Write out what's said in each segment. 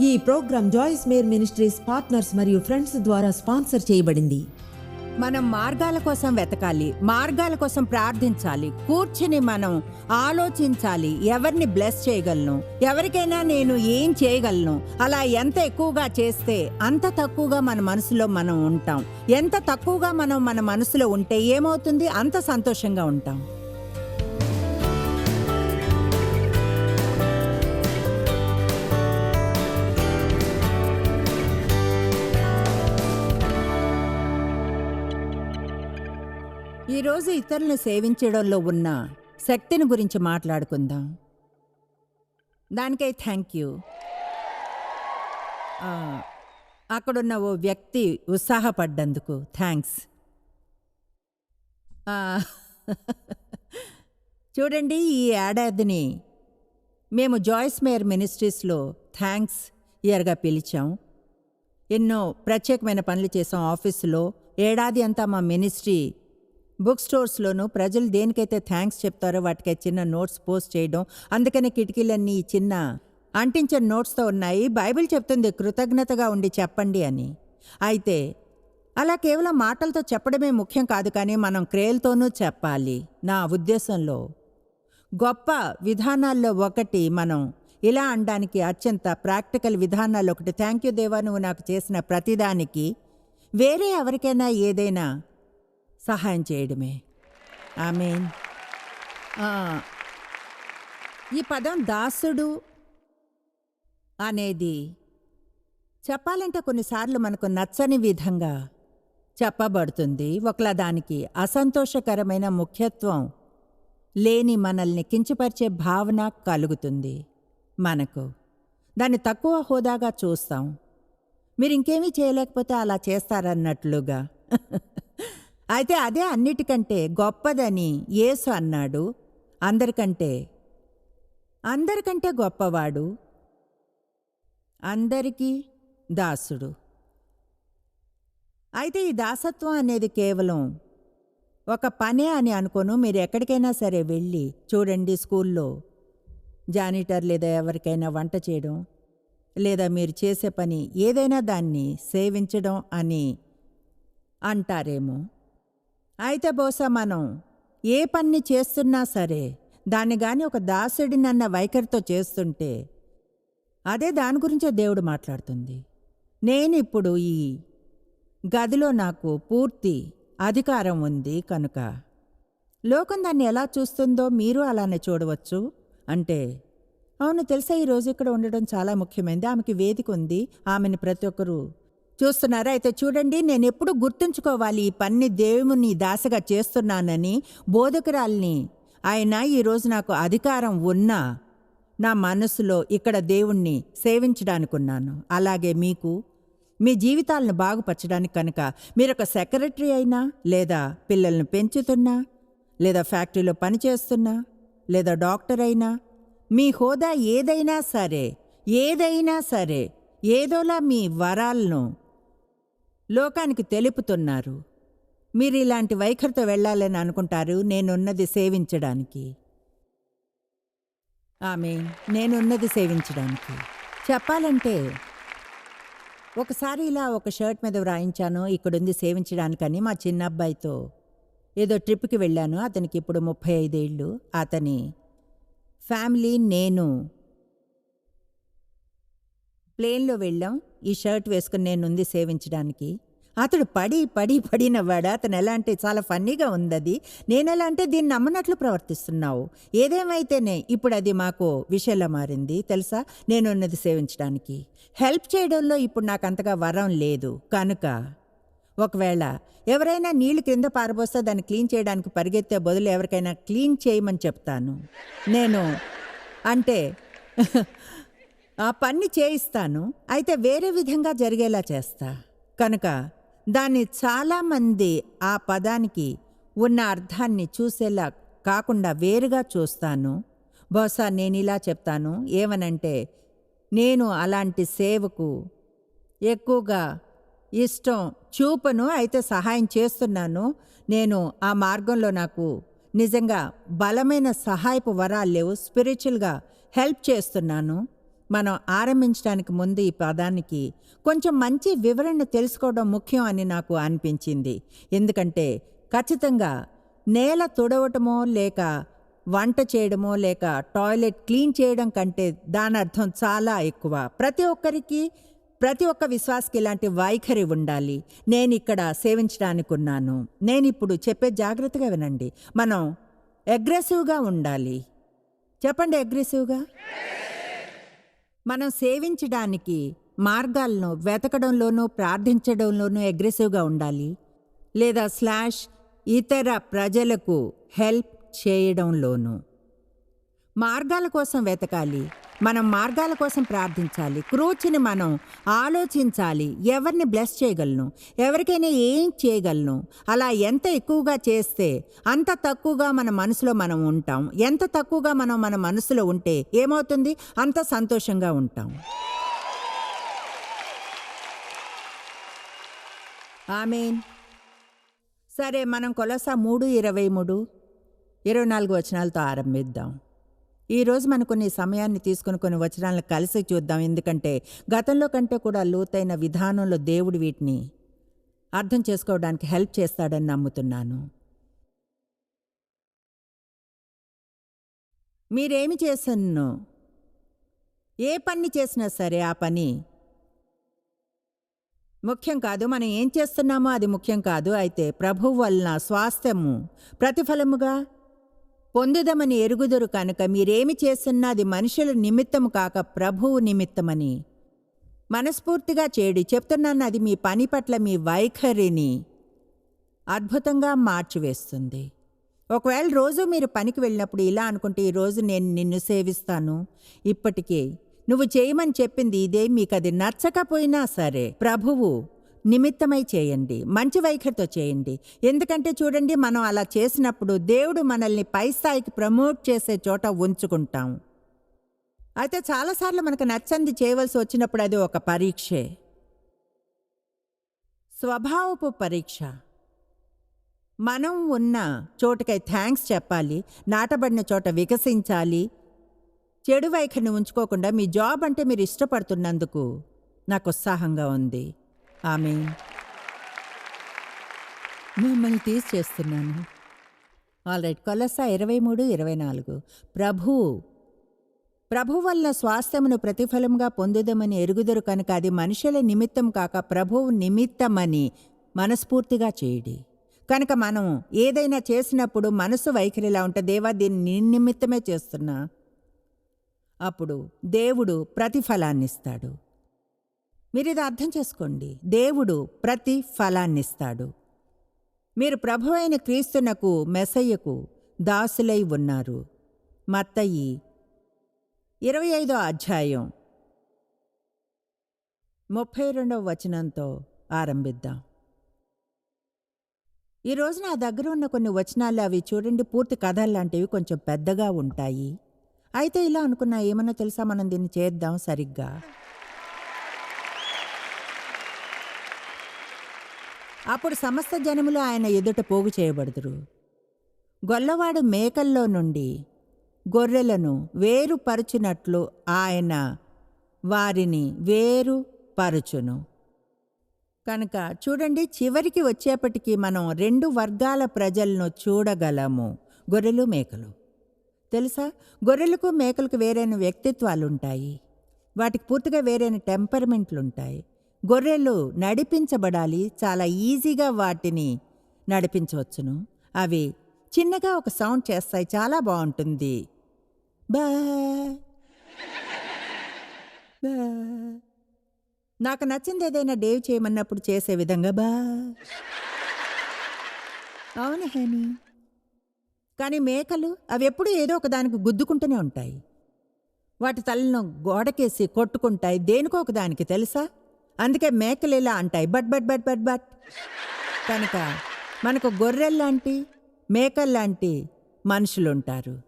ఈ programme Joyce Meyer ministries partners మరియు friends ద్వారా స్పాన్సర్ చేయబడింది. మనం మార్గాల కోసం వెతకాలి మార్గాల కోసం ప్రార్థించాలి కూర్చుని మనం ఆలోచించాలి ఎవరిని బ్లెస్ చేయగలను ఎవరికైనా నేను ఏం చేయగలను అలా ఎంత ఎక్కువగా చేస్తే అంత తక్కువగా మన మనసులో మనం ఉంటాం. ఎంత తక్కువగా మనం మన మనసులో ఉంటే ఏమవుతుంది? అంత సంతోషంగా ఉంటాం. ఈరోజు ఇతరులను సేవించడంలో ఉన్న శక్తిని గురించి మాట్లాడుకుందాం. దానికై థ్యాంక్ యూ అక్కడున్న ఓ వ్యక్తి ఉత్సాహపడ్డందుకు థ్యాంక్స్ చూడండి ఈ ఏడాదిని మేము జాయిస్ మేయర్ మినిస్ట్రీస్లో థ్యాంక్స్ ఇయర్గా పిలిచాం. ఎన్నో ప్రత్యేకమైన పనులు చేసాం. ఆఫీసులో ఏడాది అంతా మా మినిస్ట్రీ బుక్ స్టోర్స్లోనూ ప్రజలు దేనికైతే థ్యాంక్స్ చెప్తారో వాటికి చిన్న నోట్స్ పోస్ట్ చేయడం అందుకనే కిటికీలన్నీ చిన్న అంటించిన నోట్స్తో ఉన్నాయి. బైబిల్ చెప్తుంది కృతజ్ఞతగా ఉండి చెప్పండి అని. అయితే అలా కేవలం మాటలతో చెప్పడమే ముఖ్యం కాదు కానీ మనం క్రేల్తోనూ చెప్పాలి. నా ఉద్దేశంలో గొప్ప విధానాల్లో ఒకటి మనం ఇలా అనడానికి అత్యంత ప్రాక్టికల్ విధానాల్లో ఒకటి. థ్యాంక్ యూ దేవా నువ్వు నాకు చేసిన ప్రతిదానికి వేరే ఎవరికైనా ఏదైనా సహాయం చేయడమే. ఆమెన్. ఈ పదం దాసుడు అనేది చెప్పాలంటే కొన్నిసార్లు మనకు నచ్చని విధంగా చెప్పబడుతుంది. ఒకలా దానికి అసంతోషకరమైన ముఖ్యత్వం లేని మనల్ని కించపరిచే భావన కలుగుతుంది మనకు. దాన్ని తక్కువ హోదాగా చూస్తాం. మీరు ఇంకేమీ చేయలేకపోతే అలా చేస్తారన్నట్లుగా. అయితే అదే అన్నిటికంటే గొప్పదని యేసు అన్నాడు. అందరికంటే అందరికంటే గొప్పవాడు అందరికీ దాసుడు. అయితే ఈ దాసత్వం అనేది కేవలం ఒక పనే అని అనుకోను. మీరు ఎక్కడికైనా సరే వెళ్ళి చూడండి స్కూల్లో జానిటర్ లేదా ఎవరికైనా వంట చేయడం లేదా మీరు చేసే పని ఏదైనా దాన్ని సేవించడం అని అంటారేమో. అయితే బహుశా మనం ఏ పని చేస్తున్నా సరే దాన్ని గాని ఒక దాసుడినన్న వైఖరితో చేస్తుంటే అదే దాని గురించే దేవుడు మాట్లాడుతుంది. నేను ఇప్పుడు ఈ గదిలో నాకు పూర్తి అధికారం ఉంది కనుక లోకం దాన్ని ఎలా చూస్తుందో మీరు అలానే చూడవచ్చు అంటే అవును తెలుసా ఈరోజు ఇక్కడ ఉండడం చాలా ముఖ్యమైనది ఆమెకి వేదిక ఉంది. ఆమెను ప్రతి ఒక్కరూ చూస్తున్నారా? అయితే చూడండి నేను ఎప్పుడు గుర్తుంచుకోవాలి ఈ పని దేవుని దాసగా చేస్తున్నానని బోధకురాల్ని. ఆయన ఈరోజు నాకు అధికారం ఉన్నా నా మనసులో ఇక్కడ దేవుణ్ణి సేవించడానికున్నాను. అలాగే మీకు మీ జీవితాలను బాగుపరచడానికి కనుక మీరు ఒక సెక్రటరీ అయినా లేదా పిల్లల్ని పెంచుతున్నా లేదా ఫ్యాక్టరీలో పనిచేస్తున్నా లేదా డాక్టర్ అయినా మీ హోదా ఏదైనా సరే ఏదైనా సరే ఏదోలా మీ వరాలను లోకానికి తెలుపుతున్నారు. మీరు ఇలాంటి వైఖరితో వెళ్ళాలని అనుకుంటారు. నేనున్నది సేవించడానికి. ఆమె నేనున్నది సేవించడానికి. చెప్పాలంటే ఒకసారి ఇలా ఒక షర్ట్ మీద వ్రాయించాను. ఇక్కడుంది సేవించడానికని మా చిన్న అబ్బాయితో ఏదో ట్రిప్కి వెళ్ళాను. అతనికి ఇప్పుడు ముప్పై ఐదేళ్ళు. అతని ఫ్యామిలీ నేను ప్లేన్లో వెళ్ళాం. ఈ షర్ట్ వేసుకుని నేనుంది సేవించడానికి. అతడు పడి పడి పడినవాడు అతను ఎలా అంటే చాలా ఫన్నీగా ఉంది అది నేను ఎలా అంటే దీన్ని నమ్మనట్లు ప్రవర్తిస్తున్నావు. ఏదేమైతేనే ఇప్పుడు అది మాకు విషయంలో మారింది. తెలుసా? నేను ఉన్నది సేవించడానికి. హెల్ప్ చేయడంలో ఇప్పుడు నాకు అంతగా వరం లేదు. కనుక ఒకవేళ ఎవరైనా నీళ్ళు క్రింద పారబోస్తే దాన్ని క్లీన్ చేయడానికి పరిగెత్తే బదులు ఎవరికైనా క్లీన్ చేయమని చెప్తాను. నేను అంటే ఆ పని చేయిస్తాను అయితే వేరే విధంగా జరిగేలా చేస్తా. కనుక దాన్ని చాలామంది ఆ పదానికి ఉన్న అర్థాన్ని చూసేలా కాకుండా వేరుగా చూస్తాను. బహుశా నేను ఇలా చెప్తాను ఏమనంటే నేను అలాంటి సేవకు ఎక్కువగా ఇష్టం చూపను అయితే సహాయం చేస్తున్నాను. నేను ఆ మార్గంలో నాకు నిజంగా బలమైన సహాయపు వరాలు లేవు స్పిరిచువల్గా హెల్ప్ చేస్తున్నాను. మనం ఆరంభించడానికి ముందు ఈ పదానికి కొంచెం మంచి వివరణ తెలుసుకోవడం ముఖ్యం అని నాకు అనిపించింది. ఎందుకంటే ఖచ్చితంగా నేల తుడవటమో లేక వంట చేయడమో లేక టాయిలెట్ క్లీన్ చేయడం కంటే దాని అర్థం చాలా ఎక్కువ. ప్రతి ఒక్కరికి ప్రతి ఒక్క విశ్వాసకి ఇలాంటి వైఖరి ఉండాలి. నేను ఇక్కడ సేవించడానికి ఉన్నాను. నేను ఇప్పుడు చెప్పే జాగ్రత్తగా వినండి. మనం అగ్రెసివ్గా ఉండాలి. చెప్పండి అగ్రెసివ్గా మనం సేవించడానికి మార్గాలను వెతకడంలోనూ ప్రార్థించడంలోనూ అగ్రెసివ్గా ఉండాలి. లేదా స్లాష్ ఇతర ప్రజలకు హెల్ప్ చేయడంలోనూ. మార్గాల కోసం వెతకాలి. మనం మార్గాల కోసం ప్రార్థించాలి. క్రోచిని మనం ఆలోచించాలి. ఎవరిని బ్లెస్ చేయగలను? ఎవరికైనా ఏం చేయగలను? అలా ఎంత ఎక్కువగా చేస్తే అంత తక్కువగా మన మనసులో మనం ఉంటాం. ఎంత తక్కువగా మనం మన మనసులో ఉంటే ఏమవుతుంది? అంత సంతోషంగా ఉంటాం. ఆమెన్. సరే మనం కొలస మూడు ఇరవై మూడు ఇరవై నాలుగు వచనాలతో ఆరంభిద్దాం. ఈరోజు మనం కొన్ని సమయాన్ని తీసుకుని కొన్ని వచనాలను కలిసి చూద్దాం. ఎందుకంటే గతంలో కంటే కూడా లోతైన విధానంలో దేవుడు వీటిని అర్థం చేసుకోవడానికి హెల్ప్ చేస్తాడని నమ్ముతున్నాను. మీరేమి చేసన్ను? ఏ పని చేసినా సరే ఆ పని ముఖ్యం కాదు. మనం ఏం చేస్తున్నామో అది ముఖ్యం కాదు. అయితే ప్రభు వలన స్వాస్థ్యము ప్రతిఫలముగా పొందుదమని ఎరుగుదురు కనుక మీరేమి చేస్తున్నా అది మనుషుల నిమిత్తము కాక ప్రభువు నిమిత్తమని. మనస్ఫూర్తిగా చేడి చెప్తున్నాను అది మీ పని పట్ల మీ వైఖరిని అద్భుతంగా మార్చివేస్తుంది. ఒకవేళ రోజు మీరు పనికి వెళ్ళినప్పుడు ఇలా అనుకుంటే ఈరోజు నేను నిన్ను సేవిస్తాను ఇప్పటికే నువ్వు చేయమని చెప్పింది ఇదే మీకు అది నచ్చకపోయినా సరే ప్రభువు నిమిత్తమై చేయండి. మంచి వైఖరితో చేయండి. ఎందుకంటే చూడండి మనం అలా చేసినప్పుడు దేవుడు మనల్ని పై స్థాయికి ప్రమోట్ చేసే చోట ఉంచుకుంటాం. అయితే చాలాసార్లు మనకు నచ్చంది చేయవలసి వచ్చినప్పుడు అది ఒక పరీక్షే. స్వభావపు పరీక్ష. మనం ఉన్న చోటుకై థ్యాంక్స్ చెప్పాలి నాటబడిన చోట వికసించాలి. చెడు వైఖరిని ఉంచుకోకుండా మీ జాబ్ అంటే మీరు ఇష్టపడుతున్నందుకు నాకు ఉత్సాహంగా ఉంది. ఆమె మిమ్మల్ని తీసి చేస్తున్నాను ఆల్ రైట్. కొలస ఇరవై మూడు ఇరవై నాలుగు. ప్రభు ప్రభు వల్ల స్వాస్థ్యమును ప్రతిఫలంగా పొందుదమని ఎరుగుదరు కనుక అది మనుషుల నిమిత్తం కాక ప్రభువు నిమిత్తమని మనస్ఫూర్తిగా చేయడి. కనుక మనం ఏదైనా చేసినప్పుడు మనసు వైఖరిలా ఉంటే దేవా దీన్ని నీ నిమిత్తమే చేస్తున్నా. అప్పుడు దేవుడు ప్రతిఫలాన్నిస్తాడు. మీరు ఇది అర్థం చేసుకోండి. దేవుడు ప్రతి ఫలాన్నిస్తాడు. మీరు ప్రభు అయిన క్రీస్తునకు మెసయ్యకు దాసులై ఉన్నారు. మత్తయి ఇరవై ఐదో అధ్యాయం ముప్పై రెండవ వచనంతో ఆరంభిద్దాం. ఈ నా దగ్గర ఉన్న కొన్ని వచనాలు అవి చూడండి. పూర్తి కథల్లాంటివి కొంచెం పెద్దగా ఉంటాయి. అయితే ఇలా అనుకున్నా ఏమన్నా తెలుసా? మనం దీన్ని చేద్దాం సరిగ్గా. అప్పుడు సమస్త జనములు ఆయన ఎదుట పోగు చేయబడుదురు. గొల్లవాడు మేకల్లో నుండి గొర్రెలను వేరుపరచునట్లు ఆయన వారిని వేరు పరుచును కనుక చూడండి చివరికి వచ్చేప్పటికీ మనం రెండు వర్గాల ప్రజలను చూడగలము గొర్రెలు మేకలు. తెలుసా? గొర్రెలకు మేకలకు వేరైన వ్యక్తిత్వాలు ఉంటాయి వాటికి పూర్తిగా వేరైన టెంపర్మెంట్లు ఉంటాయి గొర్రెలు నడిపించబడాలి చాలా ఈజీగా వాటిని నడిపించవచ్చును. అవి చిన్నగా ఒక సౌండ్ చేస్తాయి చాలా బాగుంటుంది. బా. బా. నాకు నచ్చింది ఏదైనా డేవ్ చేయమన్నప్పుడు చేసే విధంగా బా. అవును హేని. కానీ మేకలు అవి ఎప్పుడూ ఏదో ఒక దానికి గుద్దుకుంటూనే ఉంటాయి. వాటి తలను గోడకేసి కొట్టుకుంటాయి దేనికో ఒక దానికి తెలుసా? అందుకే మేకలు ఇలా అంటాయి? But but but but but. కనుక మనకు గొర్రెల్లాంటి మేకల్లాంటి మనుషులుంటారు.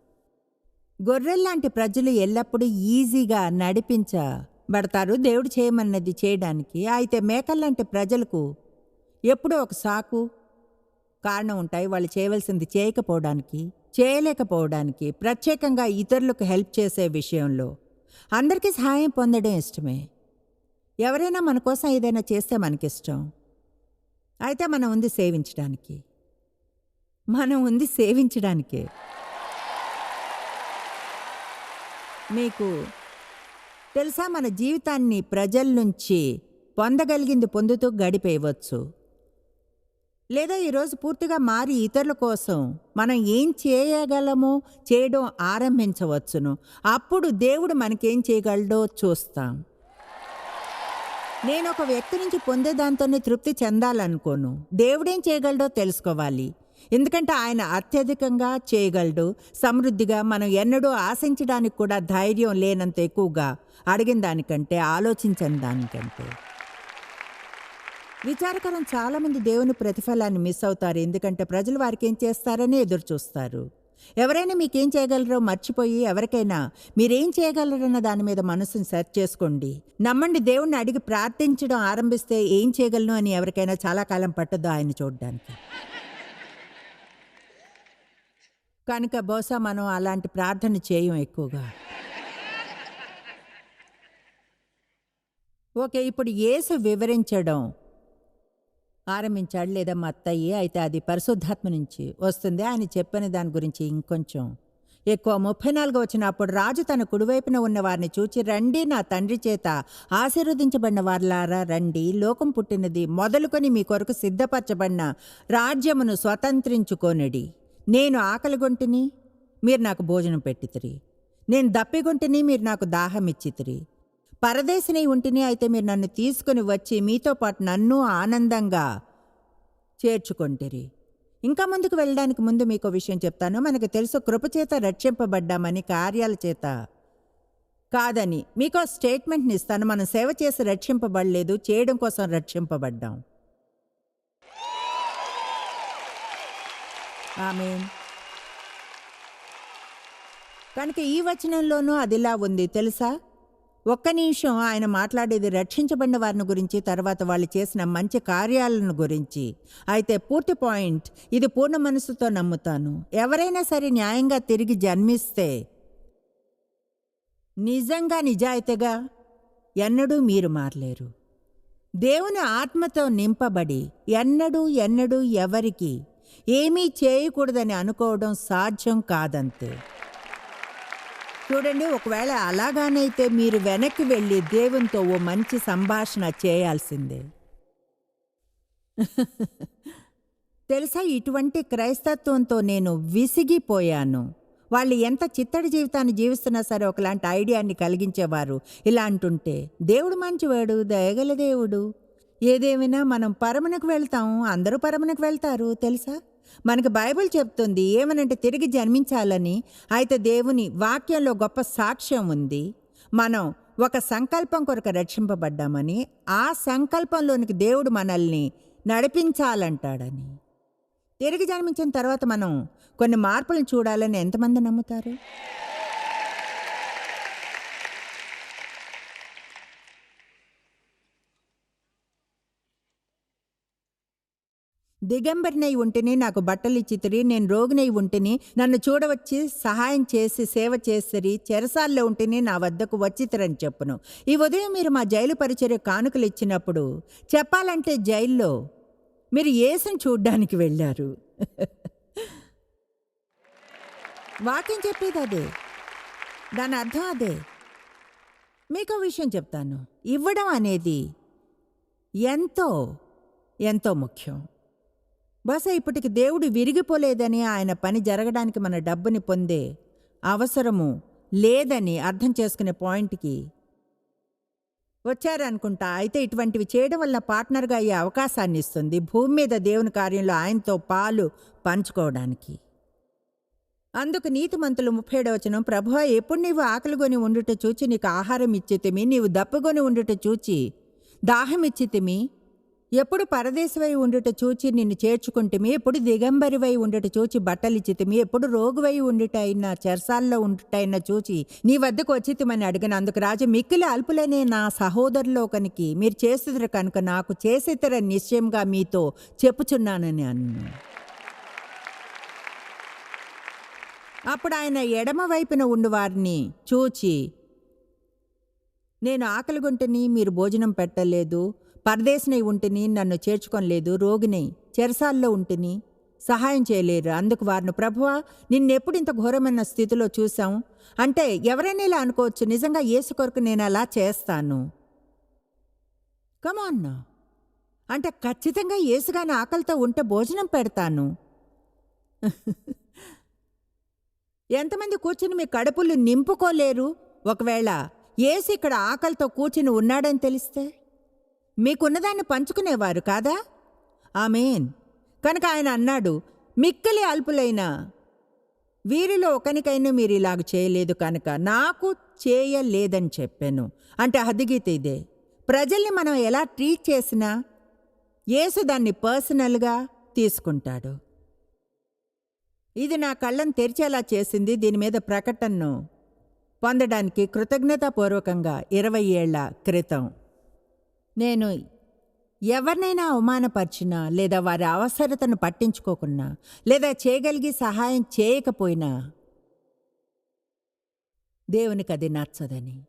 గొర్రెల్లాంటి ప్రజలు ఎల్లప్పుడూ ఈజీగా నడిపించబడతారు. దేవుడు చేయమన్నది చేయడానికి. అయితే మేకల్లాంటి ప్రజలకు ఎప్పుడో ఒక సాకు కారణం ఉంటాయి. వాళ్ళు చేయవలసింది చేయకపోవడానికి చేయలేకపోవడానికి ప్రత్యేకంగా ఇతరులకు హెల్ప్ చేసే విషయంలో. అందరికీ సహాయం పొందడం ఇష్టమే. ఎవరైనా మన కోసం ఏదైనా చేస్తే మనకిష్టం. అయితే మనం ఉంది సేవించడానికి. మనం ఉంది సేవించడానికే. మీకు తెలుసా మన జీవితాన్ని ప్రజల నుంచి పొందగలిగింది పొందుతూ గడిపేయవచ్చు. లేదా ఈరోజు పూర్తిగా మారి ఇతరుల కోసం మనం ఏం చేయగలమో చేయడం ఆరంభించవచ్చును. అప్పుడు దేవుడు మనకేం చేయగలడో చూస్తాం. నేను ఒక వ్యక్తి నుంచి పొందే దాంతోనే తృప్తి చెందాలనుకోను. దేవుడేం చేయగలడో తెలుసుకోవాలి. ఎందుకంటే ఆయన అత్యధికంగా చేయగలడు. సమృద్ధిగా మనం ఎన్నడూ ఆశించడానికి కూడా ధైర్యం లేనంత ఎక్కువగా అడిగిన దానికంటే ఆలోచించని దానికంటే. విచారకరం చాలామంది దేవుని ప్రతిఫలాన్ని మిస్ అవుతారు. ఎందుకంటే ప్రజలు వారికి ఏం చేస్తారని ఎదురు చూస్తారు ఎవరైనా మీకేం చేయగలరో మర్చిపోయి ఎవరికైనా మీరేం చేయగలరన్న దాని మీద మనసుని సెర్చ్ చేసుకోండి. నమ్మండి దేవుణ్ణి అడిగి ప్రార్థించడం ఆరంభిస్తే ఏం చేయగలను అని ఎవరికైనా చాలా కాలం పట్టదు ఆయన చూడడానికి. కనుక బహుశా మనం అలాంటి ప్రార్థన చేయం ఎక్కువగా. ఓకే ఇప్పుడు యేసు వివరించడం. ఆరంభించాడు. లేదా మా అత్తయ్య అయితే అది పరిశుద్ధాత్మ నుంచి వస్తుంది. ఆయన చెప్పిన దాని గురించి ఇంకొంచెం ఎక్కువ. ముప్పై నాలుగు వచ్చినప్పుడు రాజు తన కుడివైపున ఉన్న వారిని చూచి రండి నా తండ్రి చేత ఆశీర్వదించబడిన వారిలారా రండి. లోకం పుట్టినది మొదలుకొని మీ కొరకు సిద్ధపరచబడిన రాజ్యమును స్వతంత్రించుకోనడి. నేను ఆకలిగొంటిని మీరు నాకు భోజనం పెట్టితిరి. నేను దప్పిగొంటిని మీరు నాకు దాహం ఇచ్చితిరి. పరదేశిని ఉంటిని అయితే మీరు నన్ను తీసుకుని వచ్చి మీతో పాటు నన్ను ఆనందంగా చేర్చుకొంటిరి. ఇంకా ముందుకు వెళ్ళడానికి ముందు మీకు విషయం చెప్తాను. మనకు తెలుసు కృపచేత రక్షింపబడ్డామని కార్యాల చేత కాదని. మీకు స్టేట్మెంట్ని ఇస్తాను. మనం సేవ చేసి రక్షింపబడలేదు చేయడం కోసం రక్షింపబడ్డాం. ఆమె కనుక ఈ వచనంలోనూ అదిలా ఉంది. తెలుసా? ఒక్క నిమిషం ఆయన మాట్లాడేది రక్షించబడిన వారిని గురించి తర్వాత వాళ్ళు చేసిన మంచి కార్యాలను గురించి. అయితే పూర్తి పాయింట్ ఇది పూర్ణ మనసుతో నమ్ముతాను. ఎవరైనా సరే న్యాయంగా తిరిగి జన్మిస్తే నిజంగా నిజాయితీగా ఎన్నడూ మీరు మారలేరు. దేవుని ఆత్మతో నింపబడి ఎన్నడూ ఎన్నడూ ఎవరికి ఏమీ చేయకూడదని అనుకోవడం సాధ్యం కాదంతే. చూడండి ఒకవేళ అలాగానైతే మీరు వెనక్కి వెళ్ళి దేవునితో ఓ మంచి సంభాషణ చేయాల్సిందే. తెలుసా ఇటువంటి క్రైస్తత్వంతో నేను విసిగిపోయాను. వాళ్ళు ఎంత చిత్తడి జీవితాన్ని జీవిస్తున్నా సరే ఒకలాంటి ఐడియాని కలిగించేవారు. ఇలాంటుంటే దేవుడు మంచివాడు దయగల దేవుడు. ఏదేమైనా మనం పరమునకు వెళ్తాం అందరూ పరమునకు వెళ్తారు తెలుసా? మనకు బైబిల్ చెప్తుంది ఏమనంటే తిరిగి జన్మించాలని అయితే దేవుని వాక్యంలో గొప్ప సాక్ష్యం ఉంది. మనం ఒక సంకల్పం కొరకు రక్షింపబడ్డామని ఆ సంకల్పంలోనికి దేవుడు మనల్ని నడిపించాలంటాడని. తిరిగి జన్మించిన తర్వాత మనం కొన్ని మార్పులను చూడాలని ఎంతమంది నమ్ముతారు? దిగంబరినై ఉంటేనే నాకు బట్టలు తిరిగి నేను రోగినై ఉంటేనే నన్ను చూడవచ్చి సహాయం చేసి సేవ చేసిరి చెరసాల్లో ఉంటేనే నా వద్దకు వచ్చితరని చెప్పును. ఈ ఉదయం మీరు మా జైలు పరిచర్య కానుకలు ఇచ్చినప్పుడు చెప్పాలంటే జైల్లో మీరు ఏసుని చూడ్డానికి వెళ్ళారు. వాక్యం చెప్పేది అదే. దాని అర్థం అదే. మీకు విషయం చెప్తాను. ఇవ్వడం అనేది ఎంతో ఎంతో ముఖ్యం. బహుశా ఇప్పటికి దేవుడు విరిగిపోలేదని ఆయన పని జరగడానికి మన డబ్బుని పొందే అవసరము లేదని అర్థం చేసుకునే పాయింట్కి వచ్చారనుకుంటా. అయితే ఇటువంటివి చేయడం వల్ల పార్ట్నర్గా అయ్యే అవకాశాన్ని ఇస్తుంది భూమి మీద దేవుని కార్యంలో ఆయనతో పాలు పంచుకోవడానికి. అందుకు నీతిమంతులు ముప్పేడవ వచనం ప్రభువా ఎప్పుడు నీవు ఆకలిగొని ఉండుట చూచి నీకు ఆహారం ఇచ్చితిమి నీవు దప్పుకొని ఉండుట చూచి దాహం ఇచ్చితిమి ఎప్పుడు పరదేశివై ఉండుట చూచి నిన్ను చేర్చుకుంటుమి ఎప్పుడు దిగంబరివై ఉండుట చూచి బట్టలిచ్చితిమి ఎప్పుడు రోగువై ఉండుట అయినా చెరసాల్లో ఉండుటైనా చూచి నీ వద్దకు వచ్చితిమని అడిగిన. అందుకు రాజు మిక్కిలి అల్పులనే నా సహోదరులో ఒకనికి మీరు చేస్తున్నారు కనుక నాకు చేసేతర నిశ్చయంగా మీతో చెప్పుచున్నానని అన్ను అప్పుడు ఆయన ఎడమ వైపున చూచి నేను ఆకలిగొంటిని మీరు భోజనం పెట్టలేదు పరదేశినై ఉంటిని నన్ను చేర్చుకొనలేదు రోగిని చెరసాల్లో ఉంటిని సహాయం చేయలేరు. అందుకు వారిని ప్రభువా నిన్నెప్పుడు ఇంత ఘోరమైన స్థితిలో చూశాం? అంటే ఎవరైనా ఇలా అనుకోవచ్చు నిజంగా యేసు కొరకు నేను అలా చేస్తాను. కమాన్ అంటే ఖచ్చితంగా ఏసుగాని ఆకలితో ఉంటే భోజనం పెడతాను. ఎంతమంది కూర్చుని మీ కడుపులు నింపుకోలేరు? ఒకవేళ ఏసు ఇక్కడ ఆకలితో కూర్చుని ఉన్నాడని తెలిస్తే? మీకున్నదాన్ని పంచుకునేవారు కాదా? ఆమెన్. కనుక ఆయన అన్నాడు మిక్కలి అల్పులైన వీరిలో ఒకనికైనా మీరు ఇలాగ చేయలేదు కనుక నాకు చేయలేదని చెప్పాను. అంటే హద్దుగీత ఇదే. ప్రజల్ని మనం ఎలా ట్రీట్ చేసినా యేసు దాన్ని పర్సనల్గా తీసుకుంటాడు. ఇది నా కళ్ళను తెరిచేలా చేసింది. దీని మీద ప్రకటనను పొందడానికి కృతజ్ఞతాపూర్వకంగా ఇరవై ఏళ్ళ క్రితం. నేను ఎవరినైనా అవమానపరిచినా లేదా వారి అవసరతను పట్టించుకోకున్నా లేదా చేయగలిగి సహాయం చేయకపోయినా దేవునికి అది నచ్చదని.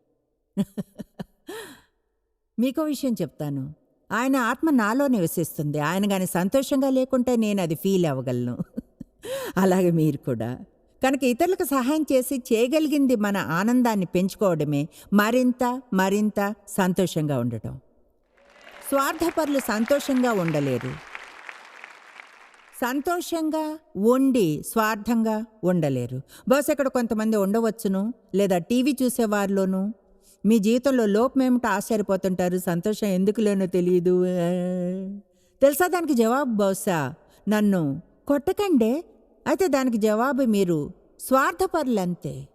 మీకో విషయం చెప్తాను. ఆయన ఆత్మ నాలో నివసిస్తుంది. ఆయన కానీ సంతోషంగా లేకుంటే నేను అది ఫీల్ అవ్వగలను. అలాగే మీరు కూడా. కనుక ఇతరులకు సహాయం చేసి చేయగలిగింది మన ఆనందాన్ని పెంచుకోవడమే మరింత మరింత సంతోషంగా ఉండటం. స్వార్థపరులు సంతోషంగా ఉండలేరు. సంతోషంగా ఉండి స్వార్థంగా ఉండలేరు. బహుశా ఇక్కడ కొంతమంది ఉండవచ్చును? లేదా టీవీ చూసేవారిలోనూ? మీ జీవితంలో లోపమేమిటో ఆశ్చర్యపోతుంటారు. సంతోషం ఎందుకు లేనో తెలియదు తెలుసా దానికి జవాబు బహుశా నన్ను కొట్టకండే. అయితే దానికి జవాబు మీరు స్వార్థపరులంతే.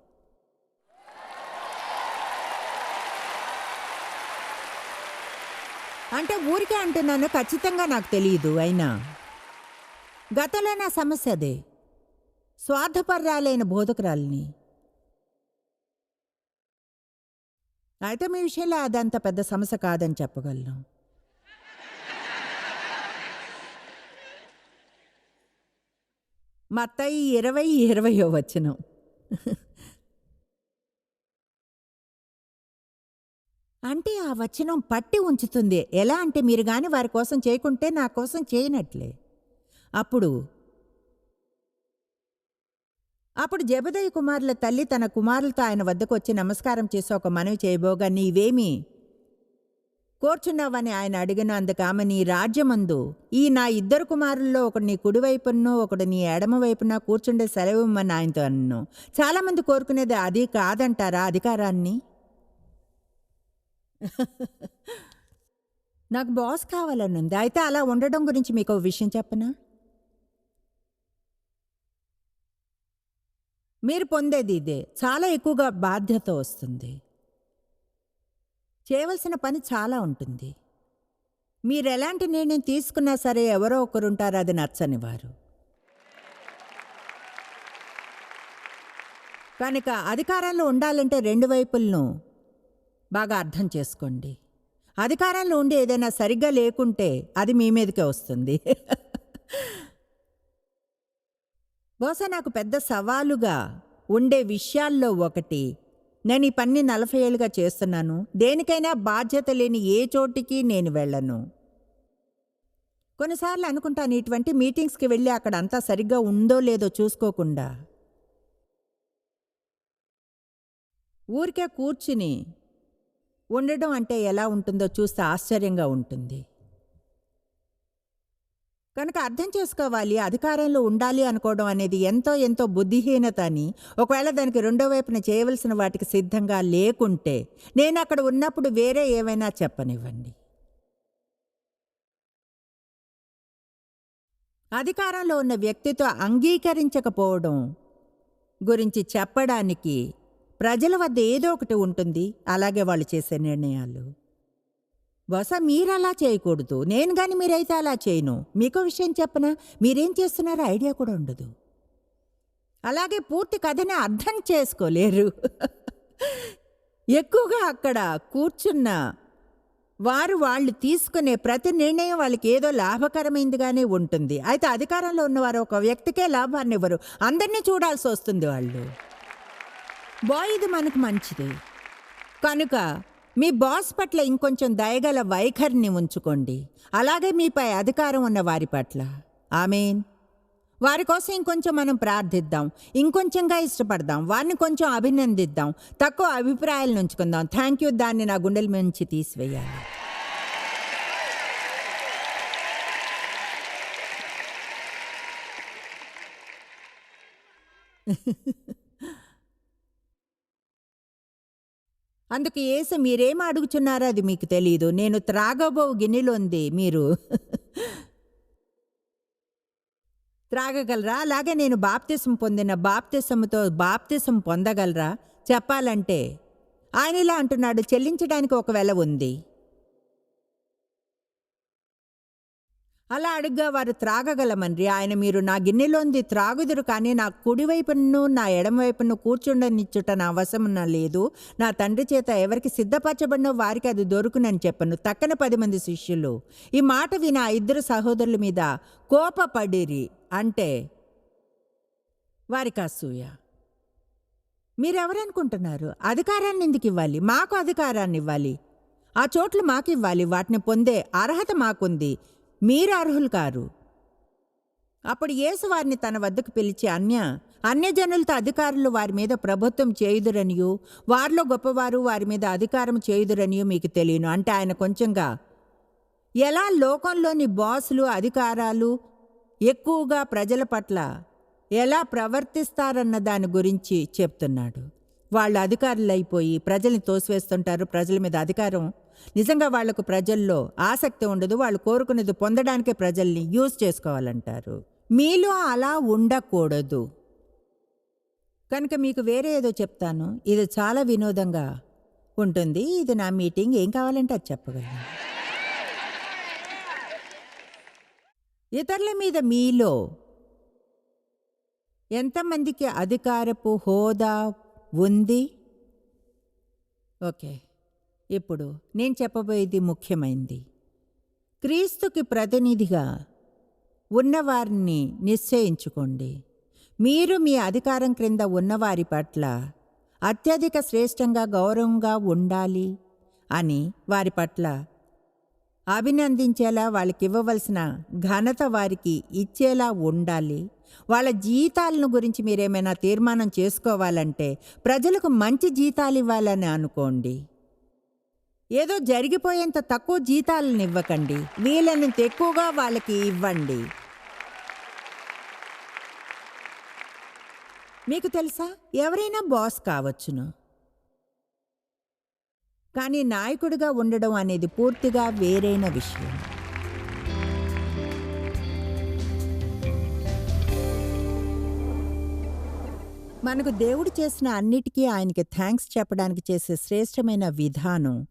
అంటే ఊరికే అంటున్నాను ఖచ్చితంగా నాకు తెలియదు అయినా. గతంలో నా సమస్య అదే. స్వార్థపర్రాలైన బోధకురాలిని. అయితే మీ విషయంలో అదంత పెద్ద సమస్య కాదని చెప్పగలను. మత్తయి ఇరవై ఇరవయో వచ్చినాం అంటే ఆ వచనం పట్టి ఉంచుతుంది. ఎలా అంటే మీరు కానీ వారి కోసం చేయకుంటే నా కోసం చేయనట్లే. అప్పుడు అప్పుడు జబదయ్య కుమారుల తల్లి తన కుమారులతో ఆయన వద్దకు వచ్చి నమస్కారం చేసి ఒక మనవి చేయబోగా నీవేమి కోర్చున్నావని ఆయన అడిగిన. అందుకు ఆమె నీ రాజ్యమందు ఈ నా ఇద్దరు కుమారుల్లో ఒకడు నీ కుడివైపునో ఒకడు నీ ఎడమ వైపున కూర్చుండే సెలవిమ్మని ఆయనతో అన్ను చాలామంది కోరుకునేది అది కాదంటారా అధికారాన్ని? నాకు బాస్ కావాలని ఉంది. అయితే అలా ఉండడం గురించి మీకు ఒక విషయం చెప్పనా? మీరు పొందేది ఇదే. చాలా ఎక్కువగా బాధ్యత వస్తుంది. చేయవలసిన పని చాలా ఉంటుంది. మీరు ఎలాంటి నిర్ణయం తీసుకున్నా సరే ఎవరో ఒకరు ఉంటారు అది నచ్చని వారు. కనుక అధికారంలో ఉండాలంటే రెండు వైపులను బాగా అర్థం చేసుకోండి. అధికారంలో ఉండి ఏదైనా సరిగ్గా లేకుంటే అది మీ మీదకే వస్తుంది. బహుశా నాకు పెద్ద సవాలుగా ఉండే విషయాల్లో ఒకటి నేను ఈ పని నలభై ఏళ్ళుగా చేస్తున్నాను. దేనికైనా బాధ్యత లేని ఏ చోటికి నేను వెళ్ళను. కొన్నిసార్లు అనుకుంటాను ఇటువంటి మీటింగ్స్కి వెళ్ళి అక్కడ అంతా సరిగ్గా ఉందో లేదో చూసుకోకుండా. ఊరికే కూర్చుని ఉండడం అంటే ఎలా ఉంటుందో చూస్తే ఆశ్చర్యంగా ఉంటుంది. కనుక అర్థం చేసుకోవాలి అధికారంలో ఉండాలి అనుకోవడం అనేది ఎంతో ఎంతో బుద్ధిహీనత అని. ఒకవేళ దానికి రెండో వైపున చేయవలసిన వాటికి సిద్ధంగా లేకుంటే నేను అక్కడ ఉన్నప్పుడు వేరే ఏమైనా చెప్పనివ్వండి. అధికారంలో ఉన్న వ్యక్తితో అంగీకరించకపోవడం గురించి చెప్పడానికి ప్రజల వద్ద ఏదో ఒకటి ఉంటుంది. అలాగే వాళ్ళు చేసే నిర్ణయాలు. బహుశా మీరు అలా చేయకూడదు. నేను కానీ మీరైతే అలా చేయను. మీకో విషయం చెప్పనా? మీరేం చేస్తున్నారో ఐడియా కూడా ఉండదు. అలాగే పూర్తి కథని అర్థం చేసుకోలేరు. ఎక్కువగా అక్కడ కూర్చున్న వారు వాళ్ళు తీసుకునే ప్రతి నిర్ణయం వాళ్ళకి ఏదో లాభకరమైందిగానే ఉంటుంది. అయితే అధికారంలో ఉన్నవారు ఒక వ్యక్తికే లాభాన్ని ఇవ్వరు అందరినీ చూడాల్సి వస్తుంది వాళ్ళు. బాయ్ ఇది మనకు మంచిది. కనుక మీ బాస్ పట్ల ఇంకొంచెం దయగల వైఖరిని ఉంచుకోండి. అలాగే మీపై అధికారం ఉన్న వారి పట్ల. ఆమెన్. వారి కోసం ఇంకొంచెం మనం ప్రార్థిద్దాం. ఇంకొంచెంగా ఇష్టపడదాం. వారిని కొంచెం అభినందిద్దాం. తక్కువ అభిప్రాయాలను ఉంచుకుందాం. Thank you. దాన్ని నా గుండెల నుంచి తీసివేయాలి. అందుకు ఏసు మీరేం అడుగుచున్నారో అది మీకు తెలియదు నేను త్రాగబో గిన్నెలుంది మీరు. త్రాగగలరా? అలాగే నేను బాప్తిసం పొందిన బాప్తిసంతో బాప్తిసం పొందగలరా? చెప్పాలంటే ఆయన ఇలా అంటున్నాడు చెల్లించడానికి ఒక వెల ఉంది. అలా అడుగ్గా వారు త్రాగగలమన్రి ఆయన మీరు నా గిన్నెలోంది త్రాగుదురు కానీ నా కుడివైపును నా ఎడమవైపును కూర్చుండనిచ్చుట నా అవసరం లేదు. నా తండ్రి చేత ఎవరికి సిద్ధపరచబడినో వారికి అది దొరుకునని చెప్పను. తక్కన పది మంది శిష్యులు. ఈ మాట విని ఆ ఇద్దరు సహోదరుల మీద కోపపడిరి అంటే వారికి అసూయ. మీరెవరనుకుంటున్నారు? అధికారాన్ని ఎందుకు ఇవ్వాలి? మాకు అధికారాన్ని ఇవ్వాలి. ఆ చోట్లు మాకు ఇవ్వాలి. వాటిని పొందే అర్హత మాకుంది. మీరు అర్హులు కారు. అప్పుడు యేసు వారిని తన వద్దకు పిలిచి అన్య అన్యజనులతో అధికారులు వారి మీద ప్రభుత్వం చేయుదురనియు వారిలో గొప్పవారు వారి మీద అధికారం చేయుదురనియు మీకు తెలియను. అంటే ఆయన కొంచెంగా ఎలా లోకంలోని బాసులు అధికారాలు ఎక్కువగా ప్రజల పట్ల ఎలా ప్రవర్తిస్తారన్న దాని గురించి చెప్తున్నాడు. వాళ్ళు అధికారులు అయిపోయి ప్రజల్ని తోసివేస్తుంటారు ప్రజల మీద అధికారం నిజంగా వాళ్ళకు ప్రజల్లో ఆసక్తి ఉండదు వాళ్ళు కోరుకునేది పొందడానికే ప్రజల్ని యూజ్ చేసుకోవాలంటారు. మీలో అలా ఉండకూడదు. కనుక మీకు వేరే ఏదో చెప్తాను. ఇది చాలా వినోదంగా ఉంటుంది. ఇది నా మీటింగ్. ఏం కావాలంటే అది చెప్పగలను. ఇతరుల మీద మీలో ఎంతమందికి అధికారపు హోదా ఉంది? ఓకే. ఇప్పుడు నేను చెప్పబోయేది ముఖ్యమైంది. క్రీస్తుకి ప్రతినిధిగా ఉన్నవారిని నిశ్చయించుకోండి. మీరు మీ అధికారం క్రింద ఉన్నవారి పట్ల అత్యధిక శ్రేష్టంగా గౌరవంగా ఉండాలి అని వారి పట్ల అభినందించేలా వాళ్ళకి ఇవ్వవలసిన ఘనత వారికి ఇచ్చేలా ఉండాలి. వాళ్ళ జీతాలను గురించి మీరేమైనా తీర్మానం చేసుకోవాలంటే ప్రజలకు మంచి జీతాలు ఇవ్వాలని అనుకోండి. ఏదో జరిగిపోయేంత తక్కువ జీతాలను ఇవ్వకండి వీలైనంత ఎక్కువగా వాళ్ళకి ఇవ్వండి. మీకు తెలుసా? ఎవరైనా బాస్ కావచ్చును. కానీ నాయకుడిగా ఉండడం అనేది పూర్తిగా వేరైన విషయం. మనకు దేవుడు చేసిన అన్నిటికీ ఆయనకి థ్యాంక్స్ చెప్పడానికి చేసే శ్రేష్టమైన విధానం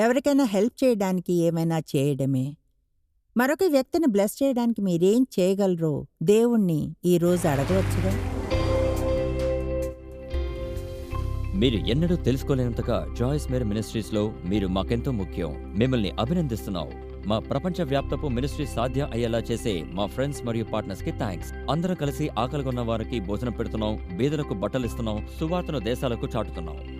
ఎవరికైనా హెల్ప్ చేయడానికి ఏమైనా చేయడమే. మరొక వ్యక్తిని బ్లెస్ చేయడానికి మీరేం చేయగలరో దేవుణ్ణి ఈరోజు అడగవచ్చుగా. మీరు ఎన్నడూ తెలుసుకోలేనంతగా జాయిస్ మేర్ మినిస్ట్రీస్లో మీరు మాకెంతో ముఖ్యం. మిమ్మల్ని అభినందిస్తున్నాం. మా ప్రపంచ వ్యాప్తపు మినిస్ట్రీ సాధ్యం అయ్యేలా చేసే మా ఫ్రెండ్స్ మరియు పార్ట్నర్స్కి థ్యాంక్స్ అందరం కలిసి ఆకలిగొన్న వారికి భోజనం పెడుతున్నాం. బీదలకు బట్టలు ఇస్తున్నాం సువార్తను దేశాలకు చాటుతున్నాం.